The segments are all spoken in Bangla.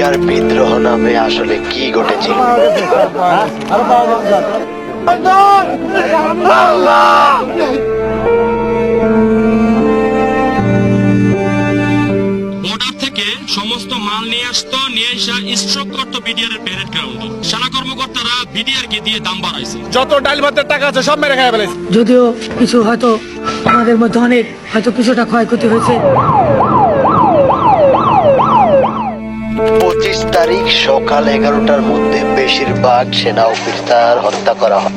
বিডিআর বিদ্রোহ নামে আসলে কি ঘটেছিল? বর্ডার থেকে সমস্ত মাল নিয়ে আসতো নিয়ে এসে স্ট্রোক করতো বিডিআর এর প্যারেড গ্রাউন্ডে সেনা কর্মকর্তারা বিডিআর কে দিয়ে দাম বাড়াইছে। যত ডাল ভাতের টাকা আছে সব মেরে খাই ফেলেছে যদিও কিছু হয়তো আমাদের মধ্যে অনেক হয়তো কিছুটা ক্ষয়ক্ষতি হয়েছে। পঁচিশ তারিখ সকাল এগারোটার মধ্যে বেশিরভাগ সেনা অফিসার হত্যা করা হয়।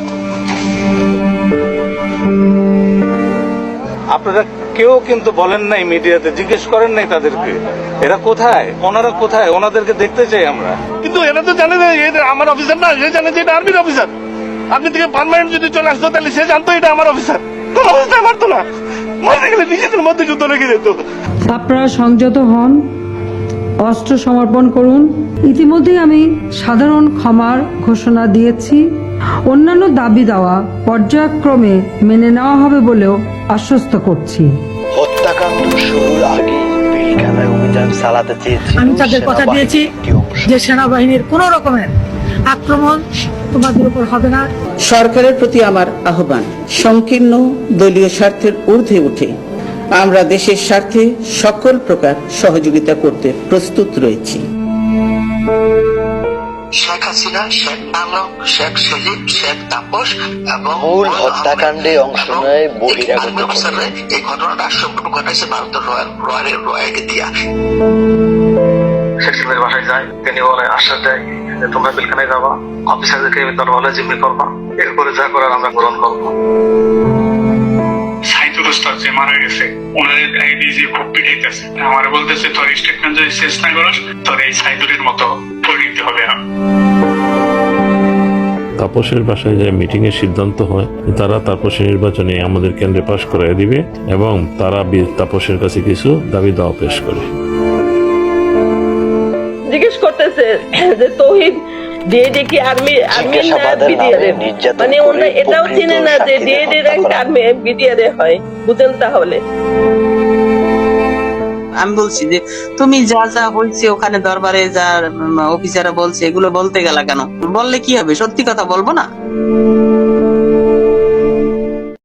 আপনারা কেউ কিন্তু বলেন নাই মিডিয়াতে জিজ্ঞেস করেন নাই তাদেরকে এরা কোথায়? ওনারা কোথায়? ওনাদেরকে দেখতে চাই আমরা। কিন্তু এরা তো জানে না আমার অফিসার না সে জানে যে এটা আর্মির অফিসার। আপনি থেকে পারমানেন্ট যদি চলে আসতো তাহলে সে জানতো এটা আমার অফিসার। কোন অবস্থায় মারতো না। মারতে গেলে নিজেদের মধ্যে যুদ্ধ লেগে যেত। আপনারা সংযত হন। অস্ত্র সমর্পণ করুন। ইতিমধ্যেই আমি সাধারণ ক্ষমার ঘোষণা দিয়েছি। অন্যান্য দাবি দেওয়া পর্যায়ক্রমে মেনে নেওয়া হবে বলেও আশ্বস্ত করছি। হত্যাকাণ্ড শুরুর আগে পিলখানায় অভিযান চালাতে চেয়েছিল আমি তাদের কথা দিয়েছি যে সেনাবাহিনীর কোনো রকমের আক্রমণ তোমাদের উপর হবে না। সরকারের প্রতি আমার আহ্বান। সংকীর্ণ দলীয় স্বার্থের ঊর্ধ্বে উঠে আমরা দেশের স্বার্থে সকল প্রকার সহযোগিতা করতে প্রস্তুত রয়েছি। শেখ হাসিনা শেখ আলম শেখ সজীব শেখ তাপস এবং মূল হত্যাকাণ্ডে অংশ নেয় বহিরাগত আর্মি অফিসাররা এই ঘটনাটা সম্পূর্ণ ঘটাইছে ভারতের রয়্যাল রয়্যাল রয়্যালকে দিয়া শেখ সিমের বাসায় যায় তিনি বলে আশ্বাস দেয় যে তোমরা বিলখানায় যাবা অফিসারদেরকে দরবারে জিম্মি করবা। এরপরে যা করার আমরা গ্রহণ করব। খুব পিটাইতেছে আমার বলতেছে তোর স্টেটমেন্ট যদি শেষ না করস তোর এই সাইদুলের মতো পরিণতি হবে না। তাপসের বাসায় যে মিটিং এর সিদ্ধান্ত হয় তারা তাপসের নির্বাচনে আমাদের কেন্দ্রে পাশ করাই দিবে এবং তারা তাপসের কাছে কিছু দাবি দাওয়া পেশ করে। জিজ্ঞেস করতেছে যে তৌহিদ ডিএডি কি আর্মি আর্মি না বিডিআর নির্যাতন মানে ওরা এটাও চিনে না যে ডিএডি র্যাঙ্ক আর্মি বিডিআর হয়। বুঝেন তাহলে। আমি বলছি যে, তুমি যা যা হয়েছে ওখানে দরবারে যা অফিসাররা বলছে, এগুলো বলতে গেলা কেন? বললে কি হবে? সত্যি কথা বলব না?